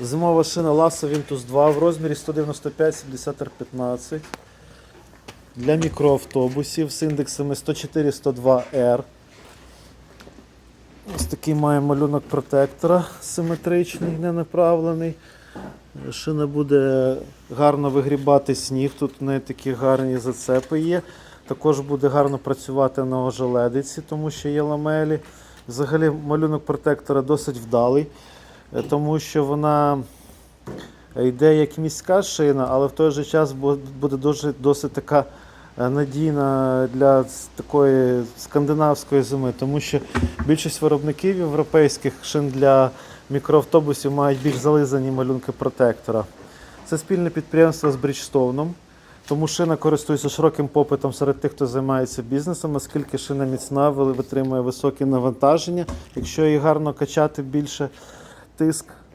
Зимова шина Lassa Vintus 2 в розмірі 195 70 15 Для мікроавтобусів з індексами 104-102R. Ось такий має малюнок протектора симетричний, не направлений. Шина буде гарно вигрібати сніг, тут в неї такі гарні зацепи є. Також буде гарно працювати на ожеледиці, тому що є ламелі. Взагалі малюнок протектора досить вдалий, тому що вона йде як міська шина, але в той же час буде дуже, досить така е, надійна для такої скандинавської зими, тому що більшість виробників європейських шин для мікроавтобусів мають більш зализані малюнки протектора. Це спільне підприємство з Бріджстоуном. Тому шина користується широким попитом серед тих, хто займається бізнесом, оскільки шина міцна, витримує високі навантаження. Якщо її гарно качати більше gigantesca